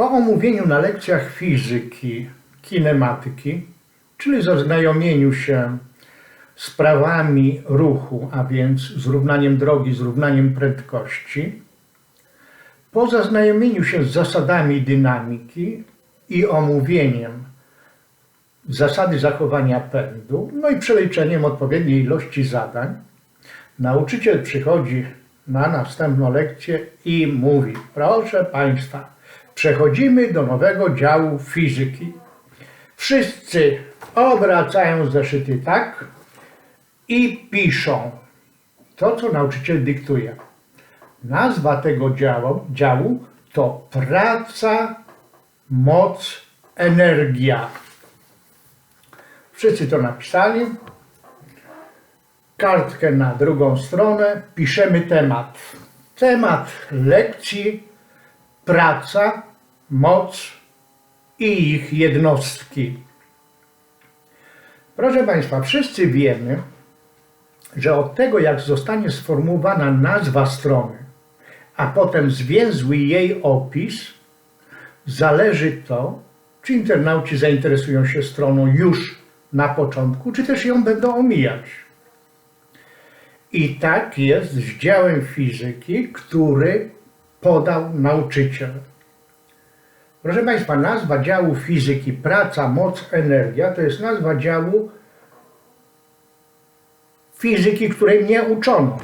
Po omówieniu na lekcjach fizyki, kinematyki, czyli zaznajomieniu się z prawami ruchu, a więc zrównaniem drogi, zrównaniem prędkości, po zaznajomieniu się z zasadami dynamiki i omówieniem zasady zachowania pędu, no i przeliczeniem odpowiedniej ilości zadań, nauczyciel przychodzi na następną lekcję i mówi: Proszę Państwa, przechodzimy do nowego działu fizyki. Wszyscy obracają zeszyty tak i piszą to, co nauczyciel dyktuje. Nazwa tego działu, działu to praca, moc, energia. Wszyscy to napisali. Kartkę na drugą stronę, piszemy temat. Temat lekcji praca, moc i ich jednostki. Proszę Państwa, wszyscy wiemy, że od tego, jak zostanie sformułowana nazwa strony, a potem zwięzły jej opis, zależy to, czy internauci zainteresują się stroną już na początku, czy też ją będą omijać. I tak jest z działem fizyki, który podał nauczyciel. Proszę Państwa, nazwa działu fizyki praca, moc, energia to jest nazwa działu fizyki, której mnie uczono.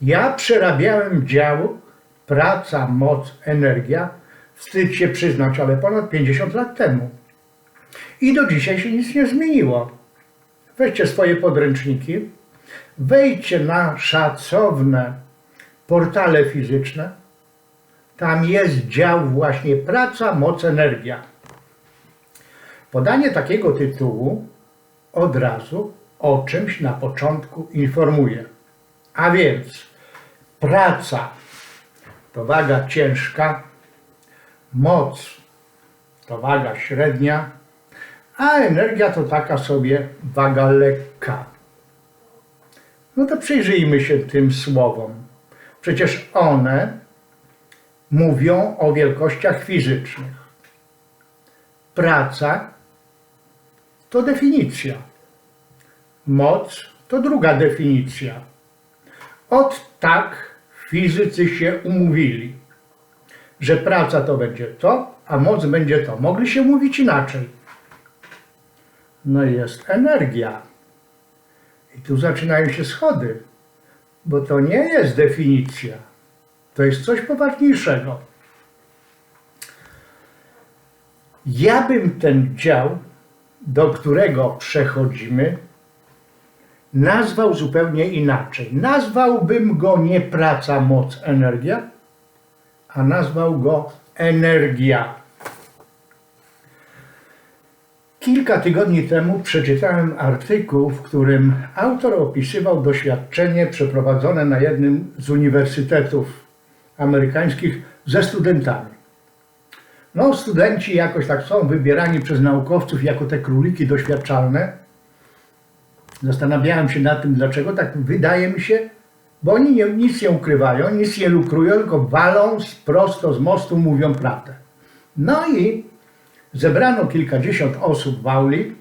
Ja przerabiałem dział praca, moc, energia, wstyd się przyznać, ale ponad 50 lat temu. I do dzisiaj się nic nie zmieniło. Weźcie swoje podręczniki, wejdźcie na szacowne portale fizyczne. Tam jest dział właśnie praca, moc, energia. Podanie takiego tytułu od razu o czymś na początku informuje. A więc praca to waga ciężka, moc to waga średnia, a energia to taka sobie waga lekka. No to przyjrzyjmy się tym słowom. Przecież one mówią o wielkościach fizycznych. Praca to definicja. Moc to druga definicja. Od tak fizycy się umówili, że praca to będzie to, a moc będzie to. Mogli się mówić inaczej. No i jest energia. I tu zaczynają się schody, bo to nie jest definicja. To jest coś poważniejszego. Ja bym ten dział, do którego przechodzimy, nazwał zupełnie inaczej. Nazwałbym go nie praca, moc, energia, a nazwał go energia. Kilka tygodni temu przeczytałem artykuł, w którym autor opisywał doświadczenie przeprowadzone na jednym z uniwersytetów amerykańskich ze studentami. No, studenci jakoś tak są wybierani przez naukowców jako te króliki doświadczalne. Zastanawiałem się nad tym, dlaczego tak wydaje mi się, bo oni nie, nic nie ukrywają, nic nie lukrują, tylko walą prosto z mostu, mówią prawdę. No i zebrano kilkadziesiąt osób w auli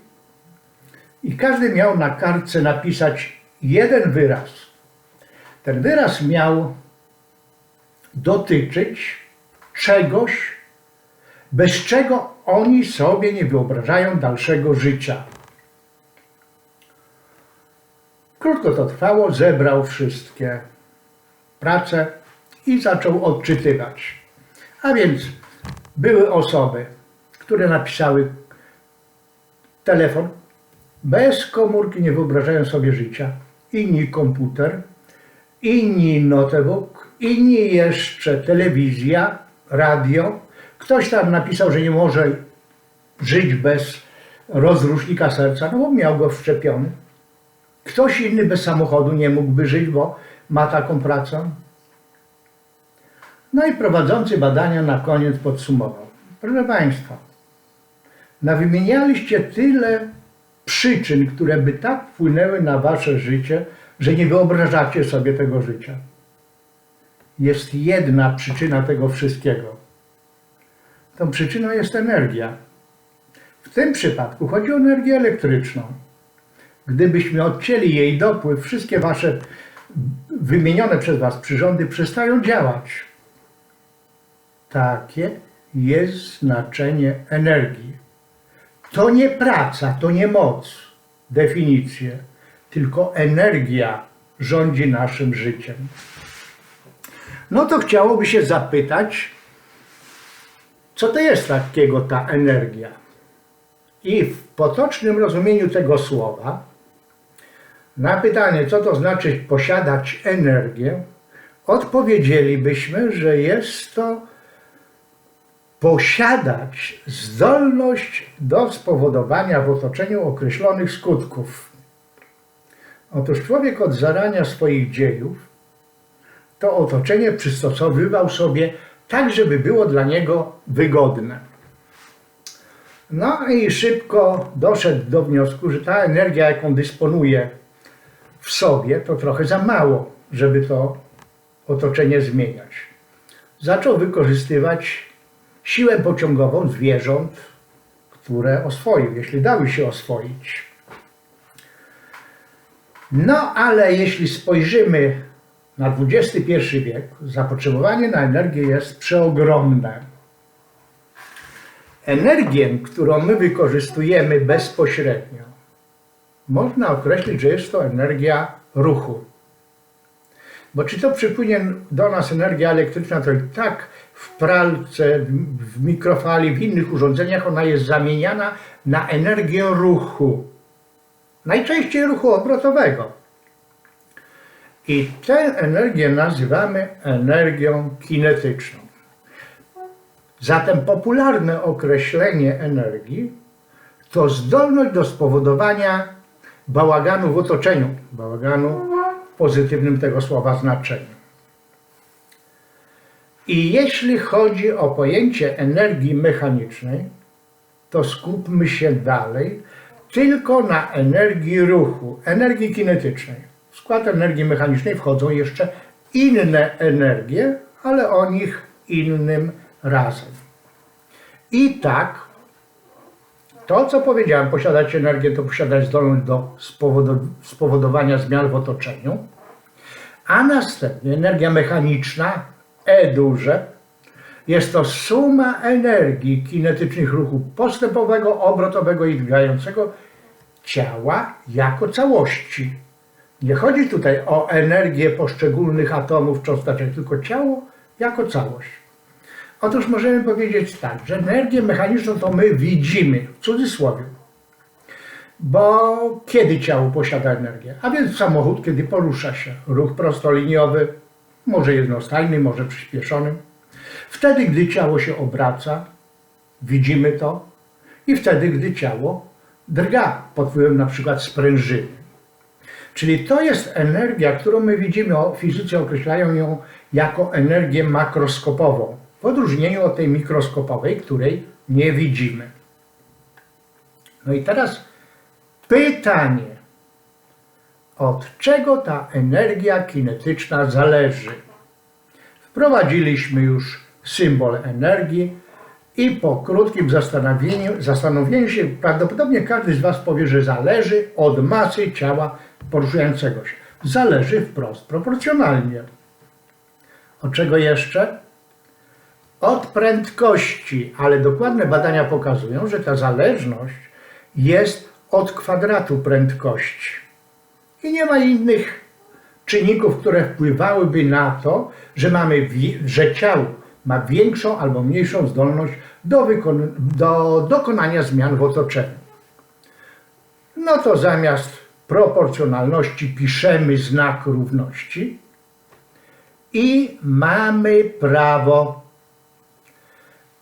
i każdy miał na kartce napisać jeden wyraz. Ten wyraz miał dotyczyć czegoś, bez czego oni sobie nie wyobrażają dalszego życia. Krótko to trwało, zebrał wszystkie prace i zaczął odczytywać. A więc były osoby, które napisały telefon, bez komórki nie wyobrażają sobie życia, inni komputer, inni notebook, inni jeszcze telewizja, radio. Ktoś tam napisał, że nie może żyć bez rozrusznika serca, no bo miał go wszczepiony. Ktoś inny bez samochodu nie mógłby żyć, bo ma taką pracę. No i prowadzący badania na koniec podsumował. Proszę Państwa, nawymienialiście tyle przyczyn, które by tak wpłynęły na Wasze życie, że nie wyobrażacie sobie tego życia. Jest jedna przyczyna tego wszystkiego. tą przyczyną jest energia. W tym przypadku chodzi o energię elektryczną. Gdybyśmy odcięli jej dopływ, wszystkie wasze wymienione przez was przyrządy przestają działać. Takie jest znaczenie energii. To nie praca, to nie moc, definicje, tylko energia rządzi naszym życiem. No to chciałoby się zapytać, co to jest takiego ta energia? I w potocznym rozumieniu tego słowa, na pytanie, co to znaczy posiadać energię, odpowiedzielibyśmy, że jest to posiadać zdolność do spowodowania w otoczeniu określonych skutków. Otóż człowiek od zarania swoich dziejów to otoczenie przystosowywał sobie tak, żeby było dla niego wygodne. No i szybko doszedł do wniosku, że ta energia, jaką dysponuje w sobie, to trochę za mało, żeby to otoczenie zmieniać. Zaczął wykorzystywać siłę pociągową zwierząt, które oswoił, jeśli dały się oswoić. No ale jeśli spojrzymy na XXI wiek, zapotrzebowanie na energię jest przeogromne. Energię, którą my wykorzystujemy bezpośrednio, można określić, że jest to energia ruchu. Bo czy to przypłynie do nas energia elektryczna, to i tak w pralce, w mikrofali, w innych urządzeniach ona jest zamieniana na energię ruchu. Najczęściej ruchu obrotowego. I tę energię nazywamy energią kinetyczną. Zatem popularne określenie energii to zdolność do spowodowania bałaganu w otoczeniu, bałaganu w pozytywnym tego słowa znaczeniu. I jeśli chodzi o pojęcie energii mechanicznej, to skupmy się dalej tylko na energii ruchu, energii kinetycznej. W skład energii mechanicznej wchodzą jeszcze inne energie, ale o nich innym razem. I tak, to co powiedziałem, posiadać energię to posiadać zdolność do spowodowania zmian w otoczeniu, a następnie energia mechaniczna, E duże, jest to suma energii kinetycznych ruchu postępowego, obrotowego i drgającego ciała jako całości. Nie chodzi tutaj o energię poszczególnych atomów, cząsteczek, tylko ciało jako całość. Otóż możemy powiedzieć tak, że energię mechaniczną to my widzimy, w cudzysłowie. Bo kiedy ciało posiada energię? A więc samochód, kiedy porusza się. Ruch prostoliniowy, może jednostajny, może przyspieszony. Wtedy, gdy ciało się obraca, widzimy to. I wtedy, gdy ciało drga pod wpływem na przykład sprężyny. Czyli to jest energia, którą my widzimy, fizycy określają ją jako energię makroskopową, w odróżnieniu od tej mikroskopowej, której nie widzimy. No i teraz pytanie, od czego ta energia kinetyczna zależy? Wprowadziliśmy już symbol energii i po krótkim zastanowieniu, zastanowieniu się prawdopodobnie każdy z Was powie, że zależy od masy ciała poruszającego się. Zależy wprost proporcjonalnie. Od czego jeszcze? Od prędkości, ale dokładne badania pokazują, że ta zależność jest od kwadratu prędkości. I nie ma innych czynników, które wpływałyby na to, że mamy, że ciało ma większą albo mniejszą zdolność do, do dokonania zmian w otoczeniu. No to zamiast proporcjonalności piszemy znak równości i mamy prawo.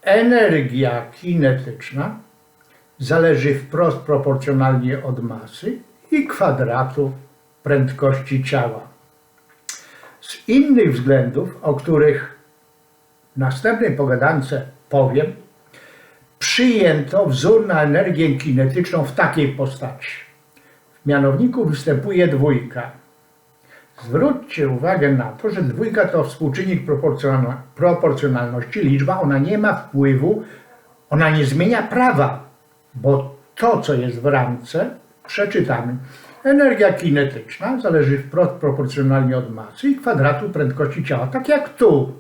Energia kinetyczna zależy wprost proporcjonalnie od masy i kwadratu prędkości ciała. Z innych względów, o których w następnej pogadance powiem, przyjęto wzór na energię kinetyczną w takiej postaci. Mianowniku występuje dwójka. Zwróćcie uwagę na to, że dwójka to współczynnik proporcjonalności, liczba, ona nie ma wpływu Ona nie zmienia prawa, bo to, co jest w ramce, przeczytamy. Energia kinetyczna zależy wprost proporcjonalnie od masy i kwadratu prędkości ciała, tak jak tu.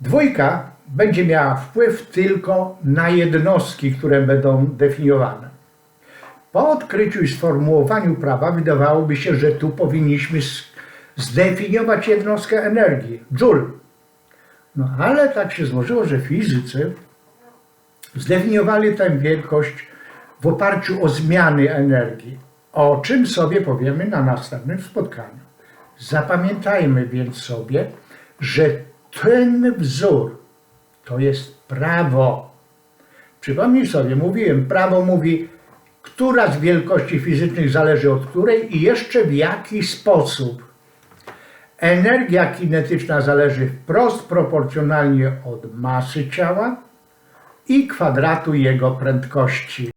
Dwójka będzie miała wpływ tylko na jednostki, które będą definiowane. Po odkryciu i sformułowaniu prawa wydawałoby się, że tu powinniśmy zdefiniować jednostkę energii, joule. No ale tak się złożyło, że fizycy zdefiniowali tę wielkość w oparciu o zmiany energii, o czym sobie powiemy na następnym spotkaniu. Zapamiętajmy więc sobie, że ten wzór to jest prawo. Przypomnij sobie, mówiłem, prawo mówi, która z wielkości fizycznych zależy od której i jeszcze w jaki sposób. Energia kinetyczna zależy wprost proporcjonalnie od masy ciała i kwadratu jego prędkości.